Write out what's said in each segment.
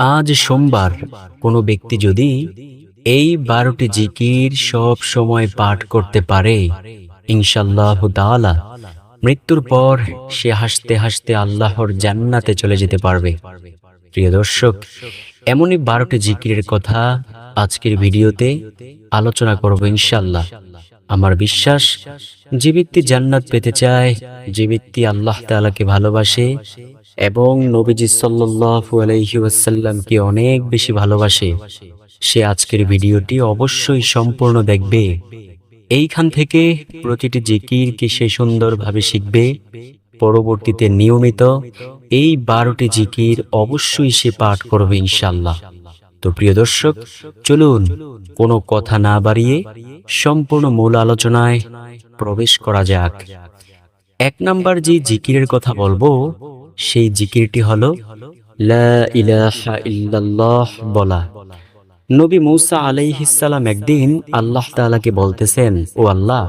আজ সোমবার কোনো ব্যক্তি যদি এই বারোটি জিকির সব সময় পাঠ করতে পারে ইনশাল্লাহ তাআলা মৃত্যুর পর সে হাসতে হাসতে আল্লাহর জান্নাতে চলে যেতে পারবে। প্রিয় দর্শক, এমনই বারোটি জিকিরের কথা আজকের ভিডিওতে আলোচনা করব ইনশাল্লাহ আমার বিশ্বাস, যে ব্যক্তি জান্নাত পেতে চায়, যে ব্যক্তি আল্লাহ তাআলাকে ভালোবাসে এবং নবীজি সাল্লাল্লাহু আলাইহি অনেক বেশি ভালোবাসে। সে আজকের ভিডিওটি অবশ্যই সম্পূর্ণ দেখবে। এইখান থেকে প্রতিটি জিকিরকে সে সুন্দরভাবে শিখবে। পরবর্তীতে নিয়মিত এই বারোটি জিকির অবশ্যই সে পাঠ করবে ইনশাল্লাহ তো প্রিয় দর্শক, চলুন কোনো কথা না বাড়িয়ে সম্পূর্ণ মূল আলোচনায় প্রবেশ করা যাক। এক নাম্বার যে জিকিরের কথা বলব সেই জিকিরটি হলো বলা। নবী মূসা আলাইহিসসালাম একদিন আল্লাহ তাআলাকে বলতেছেন, ও আল্লাহ,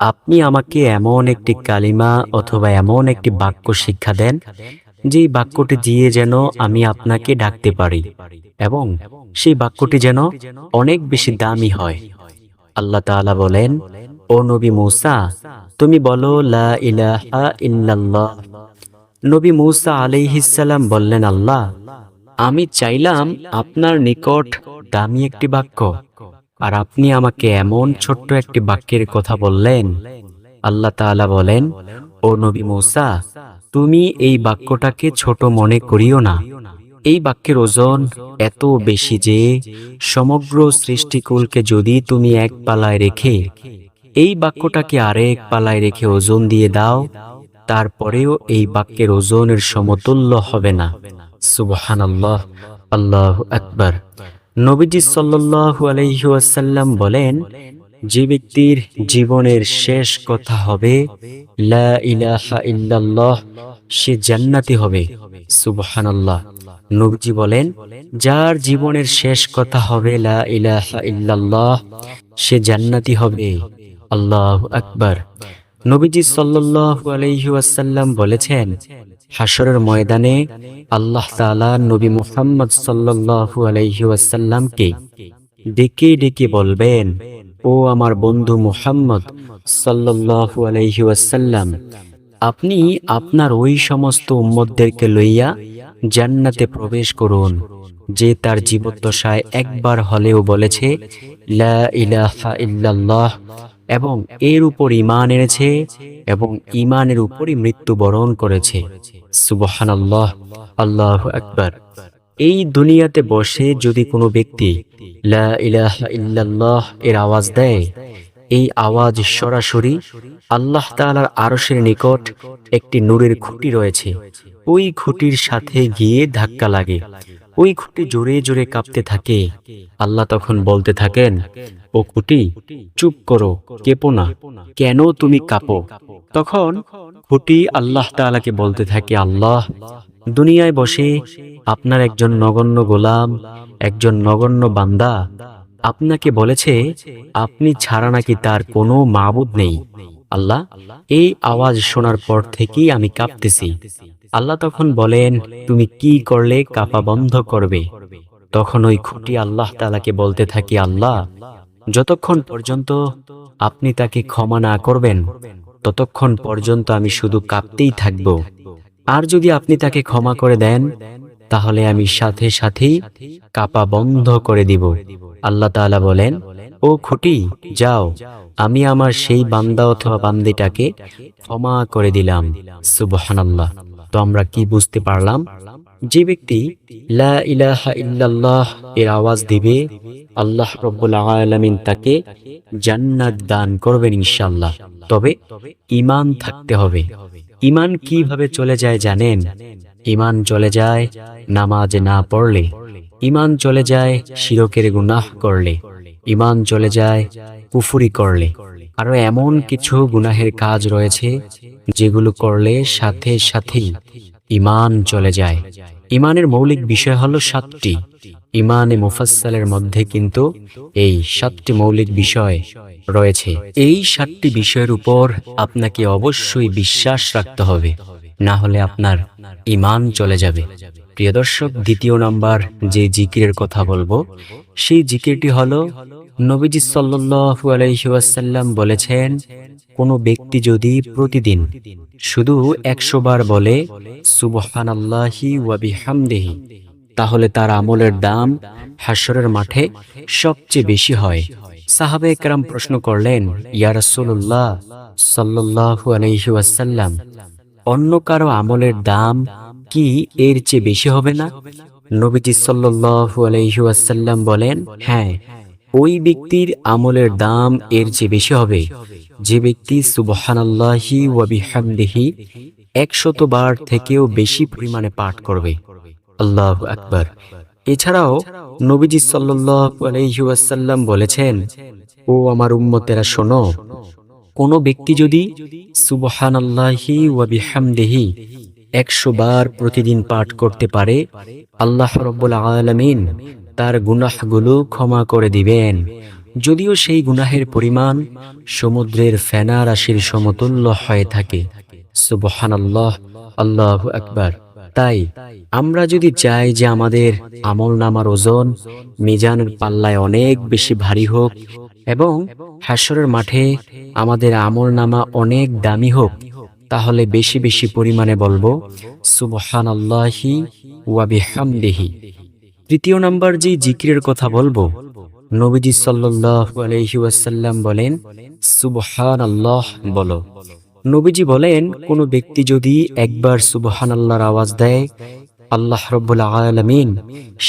আপনি আমাকে এমন একটি কালিমা অথবা এমন একটি বাক্য শিক্ষা দেন যে বাক্যটি দিয়ে যেন আমি আপনাকে ডাকতে পারি এবং সেই বাক্যটি যেন অনেক বেশি দামি হয়। আল্লাহ তাআলা বলেন, ও নবী মৌসা, তুমি বলো, লা ইলাহা ইল্লাল্লাহ নবী মূসা আলাইহিসসালাম বললেন, আল্লাহ, আমি চাইলাম আপনার নিকট দামি একটি বাক্য। আর আপনি আমাকে এমন ছোট্ট একটি বাক্যের কথা বললেন। আল্লাহ তাআলা বলেন, ও নবী মৌসা, তুমি এই বাক্যটাকে ছোট মনে করিও না। এই বাক্যের ওজন এত বেশি যে সমগ্র সৃষ্টিকুলকে যদি তুমি এক পালায় রেখে, এই বাক্যটাকে আরেক পালায় রেখে ওজন দিয়ে দাও তারপরেও এই বাক্যের ওজনের সমতুল্য হবে না। সুবহান আল্লাহ আল্লাহ আকবর। নবীজি আলাইহি বলেন, যে ব্যক্তির জীবনের শেষ কথা হবে, লা ইলাহা ইল্লাল্লাহ, সে জান্নাতি হবে। সুবহানাল্লাহ। নবীজি বলেন, যার জীবনের শেষ কথা হবে, লা ইলাহা ইল্লাল্লাহ, সে জান্নাতি হবে। আল্লাহ আকবার। নবীজি সাল্লাল্লাহু আলাইহি বলেছেন হাসরের ময়দানে আল্লাহ তাআলা নবী মুহাম্মদ সাল্লাল্লাহু আলাইহাসাল্লামকে ডেকে ডেকে বলবেন, ও আমার বন্ধু মুহাম্মদ সাল্লাল্লাহু আলাইহাসাল্লাম আপনি আপনার ওই সমস্ত উম্মতদেরকে লইয়া জান্নাতে প্রবেশ করুন, যে তার জীবদ্দশায় একবার হলেও বলেছে, লা ইলাহা ইল্লাল্লাহ এবং এর উপর ইমান এনেছে এবং ইমানের উপরই মৃত্যুবরণ করেছে। সুবহান আল্লাহ আকবার। এই দুনিয়াতে বসে যদি কোনো ব্যক্তি এর আওয়াজ দেয়, এই আওয়াজ সরাসরি আল্লাহ তাআলার আরশের নিকট একটি নূরের খুঁটি রয়েছে। ওই খুঁটির সাথে গিয়ে ধাক্কা লাগে। ওই খুঁটি জোরে জোরে কাঁপতে থাকে। আল্লাহ তখন বলতে থাকেন, ও খুঁটি, চুপ করো, কেঁপো না। কেন তুমি কাঁপো? তখন খুঁটি আল্লাহ তাআলাকে বলতে থাকে, আল্লাহ, দুনিয়ায় বসে আপনার একজন নগণ্য গোলাম, একজন নগণ্য বান্দা আপনাকে বলেছে, আপনি ছাড়া নাকি তার কোনো মাবুদ নেই। আল্লাহ, এই আওয়াজ শোনার পর থেকেই আমি কাঁপতেছি। আল্লাহ তখন বলেন, তুমি কি করলে কাপা বন্ধ করবে? তখন ওই খুঁটি আল্লাহ তালাকে বলতে থাকি, আল্লাহ, যতক্ষণ পর্যন্ত আপনি তাকে ক্ষমা না করবেন, ততক্ষণ পর্যন্ত আমি শুধু কাঁপতেই থাকব। আর যদি আপনি তাকে ক্ষমা করে দেন, তাহলে আমি সাথে সাথেই কাপা বন্ধ করে দিব। আল্লাহ তাআলা বলেন, ও খুঁটি, যাও, আমি আমার সেই বান্দা অথবা বান্দিটাকে ক্ষমা করে দিলাম। সুবহানাল্লাহ। তো আমরা কি বুঝতে পারলাম? যে ব্যক্তি ইল্লাল্লাহ এর আওয়াজ দিবে, আল্লাহ রব্বুল আলামিন তাকে জান্নাত দান করবেন ইনশাআল্লাহ। তবে ঈমান থাকতে হবে। ইমান কীভাবে চলে যায় জানেন? ইমান চলে যায় নামাজ না পড়লে। ইমান চলে যায় শিরকের গুনাহ করলে। ইমান চলে যায় কুফুরি করলে। আরও এমন কিছু গুনাহের কাজ রয়েছে যেগুলো করলে সাথে সাথেই ইমান চলে যায়। ইমানের মৌলিক বিষয় হলো সাতটি। ইমানে মুফাসসালের মধ্যে কিন্তু এই সাতটি মৌলিক বিষয় রয়েছে। এই সাতটি বিষয়ের উপর আপনাকে অবশ্যই বিশ্বাস রাখতে হবে। না হলে আপনার ইমান চলে যাবে। প্রিয় দর্শক, দ্বিতীয় নাম্বার যে জিকিরের কথা বলব, সেই জিকিরটি হলো, নবীজি সাল্লু আলাইসাল্লাম বলেছেন, কোনো ব্যক্তি যদি প্রতিদিন শুধু একশো বার বলে সুবহান আল্লাহি ওয়াবিহামদেহি তাহলে তার আমলের দাম হাসরের মাঠে সবচেয়ে বেশি হয়। সাহাবে একরাম প্রশ্ন করলেন, ইয়া রাসূলুল্লাহ সাল্লাল্লাহু আলাইহি ওয়াসাল্লাম অন্য কারও আমলের দাম কি এর চেয়ে বেশি হবে না? নবীজি ওয়াসাল্লাম বলেন হ্যাঁ ওই ব্যক্তির আমলের দাম এর চেয়ে বেশি হবে। যে ব্যক্তি সুবহানাল্লাহি ওয়া বিহামদিহি একশত বার থেকেও বেশি পরিমাণে পাঠ করবে। আল্লাহ আকবার। এছাড়াও নবীজি সাল্লাল্লাহু আলাইহি ওয়াসাল্লাম বলেছেন, ও আমার উম্মতেরা শোনো কোন ব্যক্তি যদি সুবহানাল্লাহি ওয়া বিহামদিহি একশো বার প্রতিদিন পাঠ করতে পারে, আল্লাহ রব্বুল আলামিন তার গুনাহগুলো ক্ষমা করে দিবেন। যদিও সেই গুনাহের পরিমাণ সমুদ্রের ফেনা রাশির সমতুল্য হয়ে থাকে। সুবহানাল্লাহ, আল্লাহ আকবার। তাই আমরা যদি চাই যে আমাদের আমল নামার ওজন মিজানের পাল্লায় অনেক বেশি ভারী হোক এবং হাসরের মাঠে আমাদের আমল নামা অনেক দামি হোক, তাহলে বেশি বেশি পরিমাণে বলব সুবহান আল্লাহি ওয়াবিহামদেহি তৃতীয় নাম্বার যে জিকিরের কথা বলব, নবীজি সাল্লাল্লাহু আলাইহি ওয়াসাল্লাম বলেন সুবহান আল্লাহ বলো। নবীজি বলেন, কোন ব্যক্তি যদি একবার সুবহান আল্লাহর আওয়াজ দেয় আল্লাহ রব্বুল আলামিন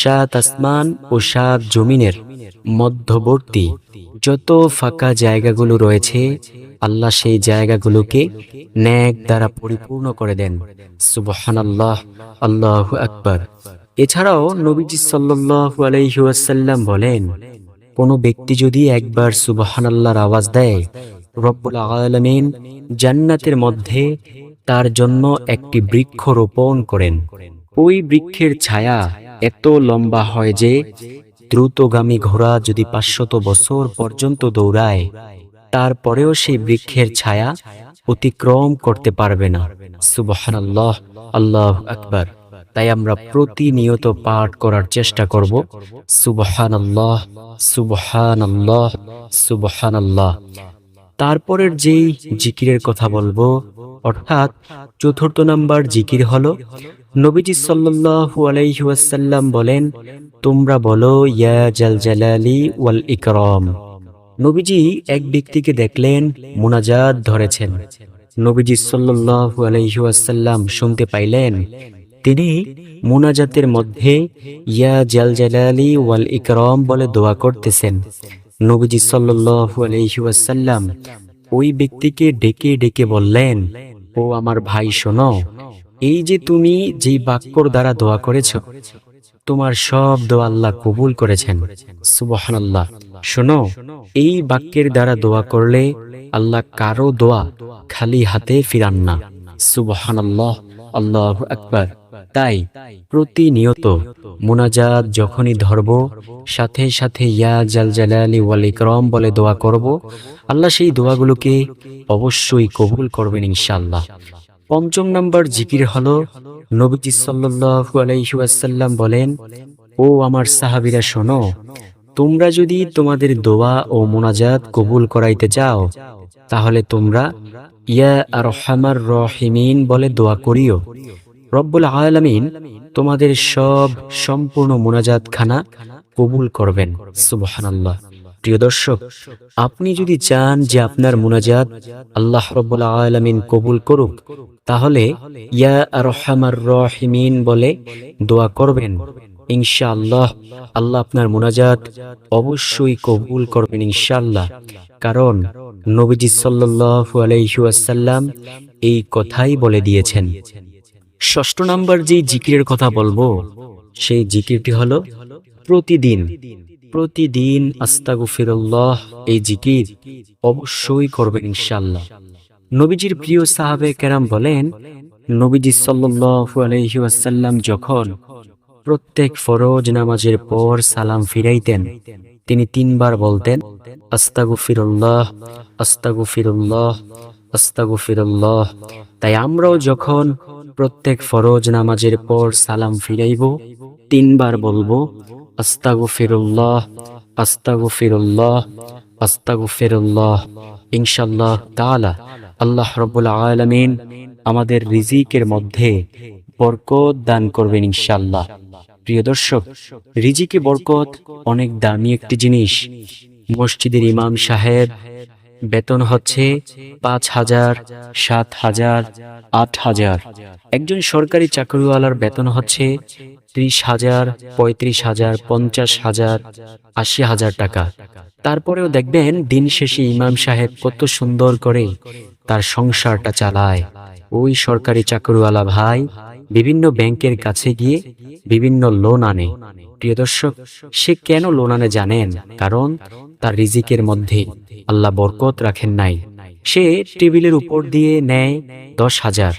সাত আসমান ও সাত জমিনের মধ্যবর্তী যত ফাঁকা জায়গাগুলো রয়েছে, আল্লাহ সেই জায়গাগুলোকে ন্যাক দ্বারা পরিপূর্ণ করে দেন। সুবহান আল্লাহ আল্লাহ আকবর। এছাড়াও নবীজি সাল্লাল্লাহু আলাইহি ওয়াসাল্লাম বলেন, কোন ব্যক্তি যদি একবার সুবহান আল্লাহর আওয়াজ দেয়, রব্বুল আলামিন জান্নাতের মধ্যে তার জন্য একটি বৃক্ষ রোপণ করেন। ওই বৃক্ষের ছায়া এত লম্বা হয় যে দ্রুতগামী ঘোড়া যদি পাঁচশত বছর পর্যন্ত দৌড়ায়, তারপরেও সেই বৃক্ষের ছায়া অতিক্রম করতে পারবে না। সুবহান আল্লাহ আল্লাহ আকবার। তাই আমরা প্রতিনিয়ত পাঠ করার চেষ্টা করব। সুবহান আল্লাহ সুবহান আল্লাহ সুবহান আল্লাহ তারপরের যেই জিকিরের কথা বলব অর্থাৎ চতুর্থ নাম্বার জিকির হলো, নবীজি সাল্লাল্লাহু আলাইহি বলেন, তোমরা বলো, ইয়া জাল জালালি ওয়াল ইকরম। নবীজি এক ব্যক্তিকে দেখলেন, মোনাজাত ধরেছেন। নবীজি সাল্লাল্লাহু আলাইহি শুনতে পাইলেন, তিনি মোনাজাতের মধ্যে, ইয়া জাল জালালি ওয়াল ইকরম বলে দোয়া করতেছেন। নবীজি সাল্লাল্লাহু আলাইহি ওয়াসাল্লাম ওই ব্যক্তিকে ডেকে ডেকে বললেন ও আমার ভাই, শোনো, এই যে তুমি যেই বাক্যর দ্বারা দোয়া করেছ, তোমার সব দোয়া আল্লাহ কবুল করেছেন। সুবহানাল্লাহ। শোনো, এই বাক্যের দ্বারা দোয়া করলে আল্লাহ কারও দোয়া খালি হাতে ফিরান না। সুবহানাল্লাহ, আল্লাহ আকবার। তাই প্রতিনিয়ত মুনাজাত যখনই ধরব, সাথে সাথে ইয়া জাল জালালি ওয়াল ইকরাম বলে দোয়া করব, আল্লাহ সেই দোয়াগুলোকে অবশ্যই কবুল করবেন ইনশাআল্লাহ। পঞ্চম নাম্বার জিকির হলো, নবীজি সাল্লাল্লাহু আলাইহি বলেন, ও আমার সাহাবীরা শোনো, তোমরা যদি তোমাদের দোয়া ও মোনাজাত কবুল করাইতে চাও, তাহলে তোমরা ইয়া আর রহমার রহিমিন বলে দোয়া করিও। রব্বুল আলামিন তোমাদের সব সম্পূর্ণ মোনাজাত খানা কবুল করবেন। সুবহানাল্লাহ। প্রিয় দর্শক, আপনি যদি চান যে আপনার মুনাজাত আল্লাহ রব্বুল আলামিন কবুল করুক, তাহলে ইয়া আর রহমার রহিমিন বলে দোয়া করবেন। ইনশাআল্লাহ, আল্লাহ আপনার মুনাজাত অবশ্যই কবুল করবেন ইনশাআল্লাহ। কারণ নবীজি সাল্লাল্লাহু আলাইহি ওয়াসাল্লাম এই কথাই বলে দিয়েছেন। ষষ্ঠ নাম্বার যে জিকিরের কথা বলব, সেই জিকিরটি হলো প্রতিদিন প্রতিদিন আস্তাগফিরুল্লাহ এই জিকির অবশ্যই করবেন ইনশাআল্লাহ। নবীজির প্রিয় সাহাবে কেরাম বলেন, নবীজি সাল্লাল্লাহু আলাইহি ওয়াসাল্লাম যখন প্রত্যেক ফরজ নামাজের পর সালাম ফিরাইতেন। তিনি তিনবার বলতেন আস্তাগু ফিরুল্লাহ আস্তাগু ফিরুল্লাহ আস্তাগফিরুল্লাহ আস্তাগফিরুল্লাহ। তাই আমরাও যখন প্রত্যেক ফরজ নামাজের পর সালাম ফিরাইব, তিনবার বলব আস্তাগু ফিরুল্লাহ আস্তাগু ফিরুল্লাহ আস্তাগু ফিরুল্লাহ ইনশাল্লাহ তাআলা, আল্লাহ রব্বুল আলামিন আমাদের রিজিকের মধ্যে বরকত দান করবেন ইনশাল্লাহ প্রিয় দর্শক, রিজিকে বরকত অনেক দামি একটি জিনিস। মসজিদের ইমাম সাহেব, বেতন হচ্ছে পাঁচ হাজার, সাত হাজার, আট হাজার। একজন সরকারি চাকরিওয়ালার বেতন হচ্ছে ত্রিশ হাজার, পঁয়ত্রিশ হাজার, পঞ্চাশ হাজার, আশি হাজার টাকা। তারপরেও দেখবেন দিন শেষে ইমাম সাহেব কত সুন্দর করে তার সংসারটা চালায়। ওই সরকারি চাকরিওয়ালা ভাই বিভিন্ন ব্যাংকের কাছে গিয়ে বিভিন্ন লোন আনে। প্রিয় দর্শক, সে কেন লোন আনে জানেন? কারণ তার রিজিকের মধ্যে আল্লাহ বরকত রাখেন নাই। সে টেবিলের উপর দিয়ে নেয় দশ হাজার,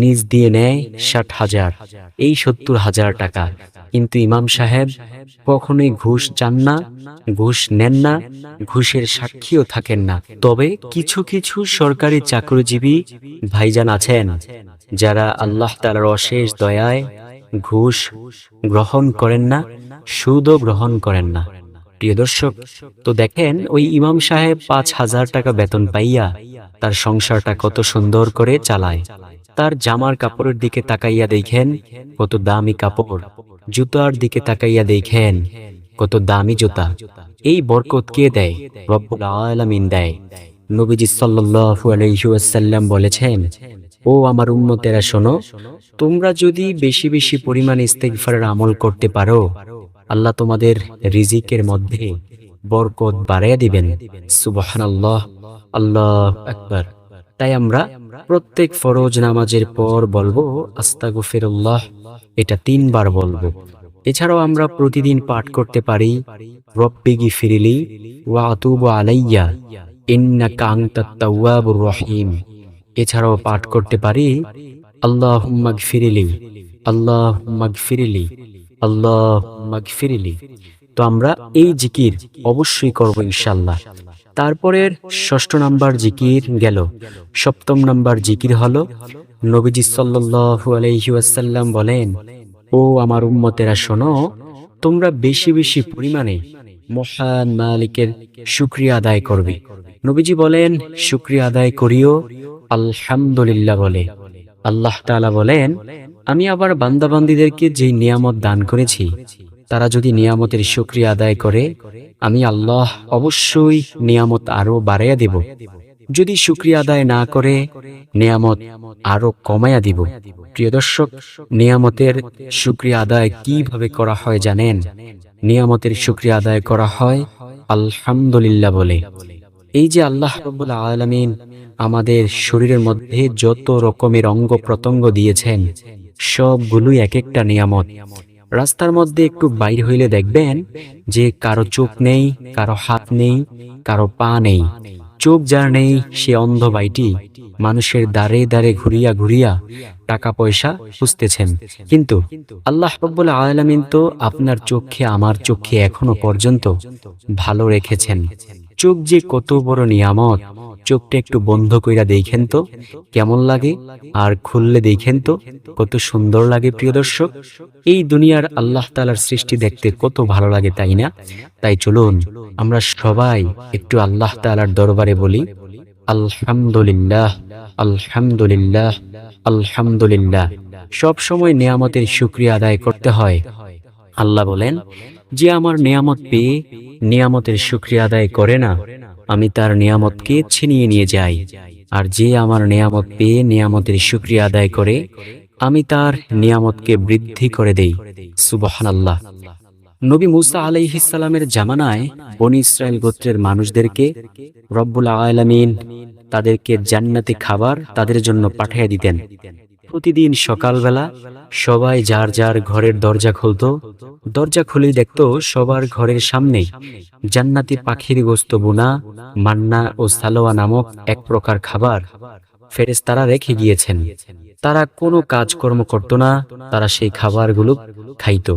নিজ দিয়ে নেয় ষাট হাজার, এই সত্তর হাজার টাকা। কিন্তু ইমাম সাহেব কখনোই ঘুষ চান না, ঘুষ নেন না, ঘুষের সাক্ষীও থাকেন না। তবে কিছু কিছু সরকারি চাকরিজীবী ভাইজান আছেন, যারা আল্লাহ তালার অশেষ দয়ায় ঘুষ গ্রহণ করেন না, সুদও গ্রহণ করেন না। প্রিয় দর্শক, তো দেখেন ওই ইমাম সাহেব পাঁচ হাজার টাকা বেতন পাইয়া তার সংসারটা কত সুন্দর করে চালায়। তার জামার কাপড়ের দিকে তাকাইয়া দেখেন কত দামি কাপড়, জুতার দিকে তাকাইয়া দেখেন কত দামি জুতা। এই বরকত কে দেয়? রব্বুল আলামিন দেয়। নবীজি সাল্লাল্লাহু আলাইহি বলেছেন, ও আমার উম্মতেরা শোনো, তোমরা যদি বেশি বেশি পরিমাণে ইস্তেগফারের আমল করতে পারো আল্লাহ তোমাদের রিজিকের মধ্যে বরকত বাড়াইয়া দিবেন। সুবহানাল্লাহ। আল্লাহ আকবার। তাই আমরা প্রত্যেক ফরজ নামাজের পর বলব, আস্তাগফিরুল্লাহ, এটা তিনবার বলব। এছাড়াও আমরা প্রতিদিন পাঠ করতে পারি রব্বিগি ফিরিলি ওয়া আলাইয়া, ইন্নাকা আনতাত তাওয়াবুর রহিম। এছাড়াও পাঠ করতে পারি আল্লাহ ফিরিলি আল্লাহ ফিরিলি আল্লাহ ফিরিলি তো আমরা এই জিকির অবশ্যই করব ইনশাল্লাহ তারপরের ষষ্ঠ নাম্বার জিকির গেল। সপ্তম নাম্বার জিকির হলো, নবীজি সাল্লাল্লাহু আলাইহি বলেন, ও আমার উম্মতেরা শোনো, তোমরা বেশি বেশি পরিমাণে মহান মালিকের শুক্রিয়া আদায় করবে। নবীজি বলেন, শুক্রিয়া আদায় করিও। আলহামদুলিল্লাহ বলে। আল্লাহ তাআলা বলেন আমি আবার বান্দাবান্দিদেরকে যে নিয়ামত দান করেছি, তারা যদি নিয়ামতের শুক্রিয়া আদায় করে, আমি আল্লাহ অবশ্যই নিয়ামত আরও বাড়াইয়া দেব। যদি শুক্রিয়া আদায় না করে, নিয়ামত আরও কমাইয়া দিব। প্রিয় দর্শক, নিয়ামতের শুক্রিয়া আদায় কীভাবে করা হয় জানেন? নিয়ামতের শুক্রিয়া আদায় করা হয় আলহামদুলিল্লাহ বলে। এই যে আল্লাহ রব্বুল আলমিন আমাদের শরীরের মধ্যে যত রকমের অঙ্গ প্রত্যঙ্গ দিয়েছেন সবগুলোই এক একটা নিয়ামত। রাস্তার মধ্যে একটু বাইর হইলে দেখবেন যে কারও চোখ নেই, কারও হাত নেই, কারও পা নেই। চোখ যার নেই, সে অন্ধ বাইটি মানুষের দ্বারে দ্বারে ঘুরিয়া ঘুরিয়া টাকা পয়সা খুঁজতেছেন। কিন্তু আল্লাহ রব্বুল আলমিন তো আপনার চোখে, আমার চোখে এখনও পর্যন্ত ভালো রেখেছেন। চোখ যে কত বড় নিয়ামত, চোখটা একটু বন্ধ কইরা দেখেন তো, কেমন লাগে? আর খুললে দেখেন তো, কত সুন্দর লাগে প্রিয় দর্শক। এই দুনিয়ার আল্লাহ তালার সৃষ্টি দেখতে কত ভালো লাগে, তাই না? তাই চলুন, আমরা সবাই একটু আল্লাহ তালার দরবারে বলি, আলহামদুলিল্লাহ আলহামদুলিল্লাহ আলহামদুলিল্লাহ। সব সময় নিয়ামতের শুক্রিয়া আদায় করতে হয়। আল্লাহ বলেন যে আমার নিয়ামত পেয়ে নিয়ামতের শুক্রিয়া আদায় করে না, আমি তার নিয়ামতকে ছিনিয়ে নিয়ে যাই। আর যে আমার নিয়ামত পেয়ে নিয়ামতের শুক্রিয়া আদায় করে, আমি তার নিয়ামতকে বৃদ্ধি করে দেই। সুবহান আল্লাহ নবী মুসা আলাইহিসালামের জামানায় বনি ইসরায়েল গোত্রের মানুষদেরকে রব্বুল আলামিন তাদেরকে জান্নাতি খাবার তাদের জন্য পাঠিয়ে দিতেন। প্রতিদিন সকালবেলা সবাই যার যার ঘরের দরজা খুলতো, দরজা খুলেই দেখতো সবার ঘরের সামনে জান্নাতি পাখির গোস্ত বুনা, মান্না ও সালোয়া নামক এক প্রকার খাবার ফেরেশতারা রেখে গিয়েছেন। তারা কোনো কাজকর্ম করত না, তারা সেই খাবারগুলো খাইতো।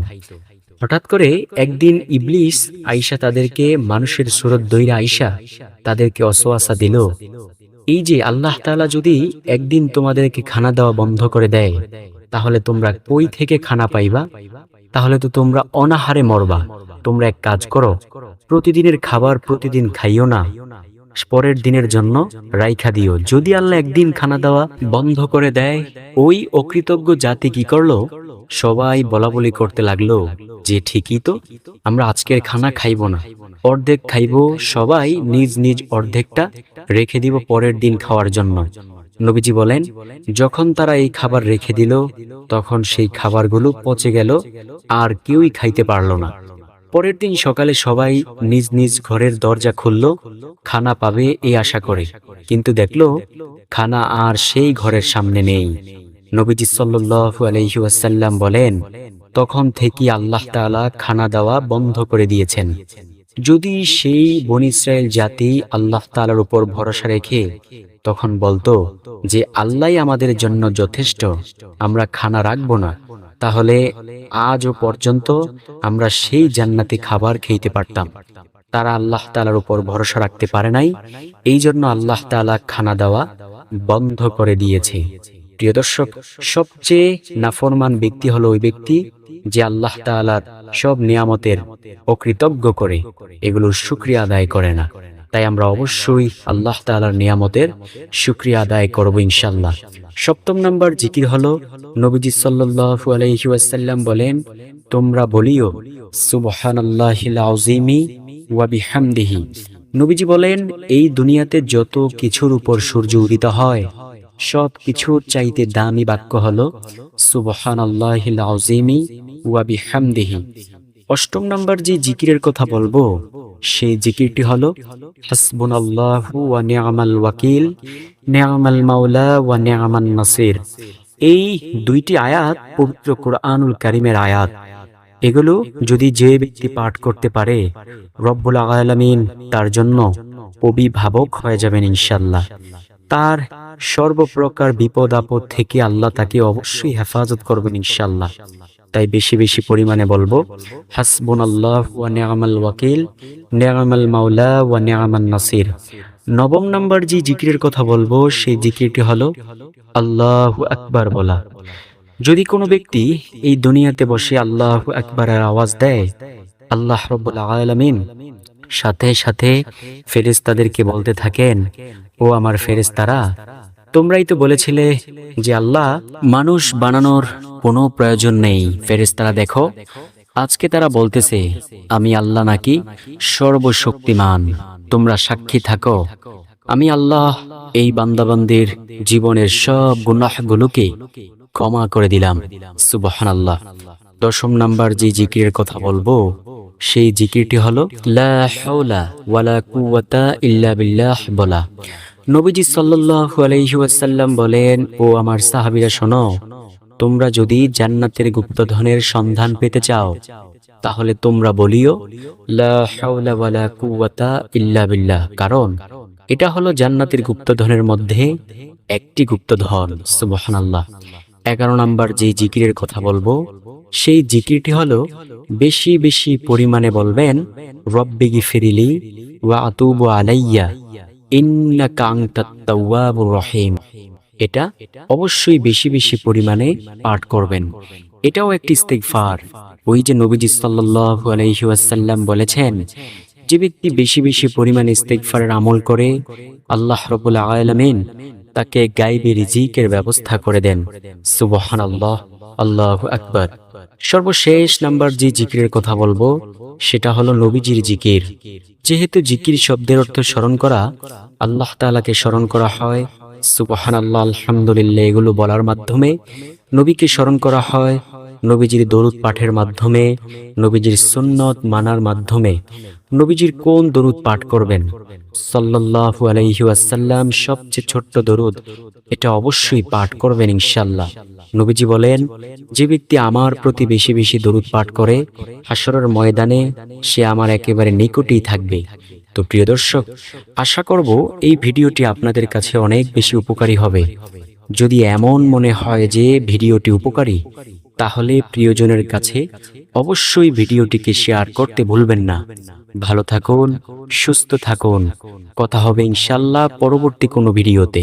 হঠাৎ করে একদিন ইবলিস আইসা তাদেরকে মানুষের সুরত দইরা আইসা তাদেরকে অসোয়াশা দিল। এই যে আল্লাহ তাআলা যদি একদিন তোমাদেরকে খানা দেওয়া বন্ধ করে দেয়, তাহলে তোমরা কই থেকে খানা পাইবা? তাহলে তো তোমরা অনাহারে মরবা। তোমরা এক কাজ করো, প্রতিদিনের খাবার প্রতিদিন খাইও না। পরের দিনের জন্য রাইখা দিও। যদি আল্লাহ একদিন খানা দেওয়া বন্ধ করে দেয়, ওই অকৃতজ্ঞ জাতি কি করল? সবাই বলা বলি করতে লাগল যে ঠিকই তো, আমরা আজকের খানা খাইব না। অর্ধেক খাইব সবাই নিজ নিজ অর্ধেকটা রেখে দিব পরের দিন খাওয়ার জন্য। নবীজি বলেন, যখন তারা এই খাবার রেখে দিল, তখন সেই খাবারগুলো পচে গেল, আর কেউই খাইতে পারল না। পরের দিন সকালে সবাই নিজ নিজ ঘরের দরজা খুলল, খানা পাবে এই আশা করে। কিন্তু দেখল, খানা আর সেই ঘরের সামনে নেই। নবীজি সাল্লু আলহি ওয়াসাল্লাম বলেন, তখন থেকে আল্লাহ তাআলা খানা দেওয়া বন্ধ করে দিয়েছেন। যদি সেই বন ইসরায়েল জাতি আল্লাহ তাআলার উপর ভরসা রেখে তখন বলতো যে আল্লাহ আমাদের জন্য যথেষ্ট, আমরা খানা রাখব না, তাহলে আজও পর্যন্ত আমরা সেই জান্নাতি খাবার খেতে পারতাম। তারা আল্লাহ তালার উপর ভরসা রাখতে পারে নাই এই জন্য আল্লাহ তালা খানা দেওয়া বন্ধ করে দিয়েছে। প্রিয় দর্শক, সবচেয়ে নাফরমান ব্যক্তি হলো ওই ব্যক্তি যে আল্লাহ তালার সব নিয়ামতের অকৃতজ্ঞ করে, এগুলোর শুক্রিয়া আদায় করে না। তাই আমরা অবশ্যই আল্লাহ তালার নিয়ামতের শুক্রিয়া আদায় করব ইনশাল্লাহ সপ্তম নম্বর জিকির হলো, নবীজি সাল্লু আলহি ওয়াসাল্লাম বলেন, তোমরা বলিও সুবহান আল্লাহিমি নবীজি বলেন, এই দুনিয়াতে যত কিছুর উপর সূর্য উদিত হয় সব কিছুর চাইতে দামি বাক্য হল সুবহান আউজিমি ওয়াবিহামদিহি অষ্টম নম্বর যে জিকিরের কথা বলব, সেই জিকিরটি হল ওয়াকিল নি'মাল মাওলা ওয়া নাসির। এই দুইটি আয়াত পবিত্র কোরআনুল কারিমের আয়াত। এগুলো যদি যে ব্যক্তি পাঠ করতে পারে, রব্বুল আলামিন তার জন্য অভিভাবক হয়ে যাবেন ইনশাল্লাহ তার সর্বপ্রকার বিপদ আপদ থেকে আল্লাহ তাকে অবশ্যই হেফাজত করবেন ইনশাল্লাহ তাই বেশি বেশি পরিমাণে বলব হাসবুন আল্লাহ ওয়া নি'মাল ওয়াকিল নি'মাল মাওলা ওয়া নি'মান নাসির। নবম নম্বর যে জিকিরের কথা বলব, সেই জিকিরটি হলো, আল্লাহ আকবার বলা। যদি কোনো ব্যক্তি এই দুনিয়াতে বসে আল্লাহ আকবরের আওয়াজ দেয়, আল্লাহ রব্বুল আলামিন সাথে সাথে ফেরেশতাদেরকে বলতে থাকেন, ও আমার ফেরেশতারা, তোমরাই তো বলেছিলে যে আল্লাহ মানুষ বানানোর কোনো প্রয়োজন নেই। ফেরেশতারা দেখো, আজকে তারা বলতেছে, আমি আল্লাহ নাকি সর্বশক্তিমান। তোমরা সাক্ষী থাকো, আমি আল্লাহ এই বান্দাবান্দির জীবনের সব গুনাহগুলোকে ক্ষমা করে দিলাম। সুবহান আল্লাহ দশম নাম্বার যে জিকিরের কথা বলব সেই জিকিরটি হলো বলা। নবীজি সাল্লাল্লাহু আলাইহি বলেন, ও আমার সাহাবীরা, শোনো, তোমরা যদি জান্নাতের গুপ্তধনের সন্ধান পেতে চাও, তাহলে তোমরা বলিও বিল্লাহ কারণ এটা হলো জান্নাতের গুপ্তধনের মধ্যে একটি গুপ্তধন। সুবহানাল্লাহ। এগারো নাম্বার যে জিকিরের কথা বলব সেই জিকিরটি হলো, বেশি বেশি পরিমাণে বলবেন রব্বিগি ফিরিলি ওয়া আতুবু আলাইয়া রহিম। এটা অবশ্যই বেশি বেশি পরিমাণে পাঠ করবেন। এটাও একটি ইস্তেগফার। ওই যে নবীজি ওয়াসাল্লাম বলেছেন, যে ব্যক্তি বেশি বেশি পরিমাণে ইস্তেগফারের আমল করে, আল্লাহ রবুল আলামিন তাকে গাইবের রিজিকের ব্যবস্থা করে দেন। সুবহান আল্লাহ আল্লাহ আকবর। সর্বশেষ নাম্বার যে জিকিরের কথা বলব, সেটা হলো নবীজির জিকির। যেহেতু জিকির শব্দের অর্থ স্মরণ করা, আল্লাহ তালাকে স্মরণ করা হয়। সুবহান আল্লাহ আলহামদুলিল্লাহ, এগুলো বলার মাধ্যমে নবীকে স্মরণ করা হয়। নবীজির দরুদ পাঠের মাধ্যমে, নবীজির সুন্নত মানার মাধ্যমে নবীজির কোন দরুদ পাঠ করবেন? সাল্লাল্লাহু আলাইহি ওয়াসাল্লাম সবচেয়ে ছোট্ট দরুদ এটা অবশ্যই পাঠ করবেন ইনশাল্লাহ নবীজি বলেন, যে ব্যক্তি আমার প্রতি বেশি বেশি দরুদ পাঠ করে হাসরের ময়দানে সে আমার একেবারে নিকটেই থাকবে। তো প্রিয় দর্শক, আশা করব এই ভিডিওটি আপনাদের কাছে অনেক বেশি উপকারী হবে। যদি এমন মনে হয় যে ভিডিওটি উপকারী তাহলে প্রিয়জনের কাছে অবশ্যই ভিডিওটিকে শেয়ার করতে ভুলবেন না। ভালো থাকুন, সুস্থ থাকুন। কথা হবে ইনশাল্লাহ পরবর্তী কোনো ভিডিওতে।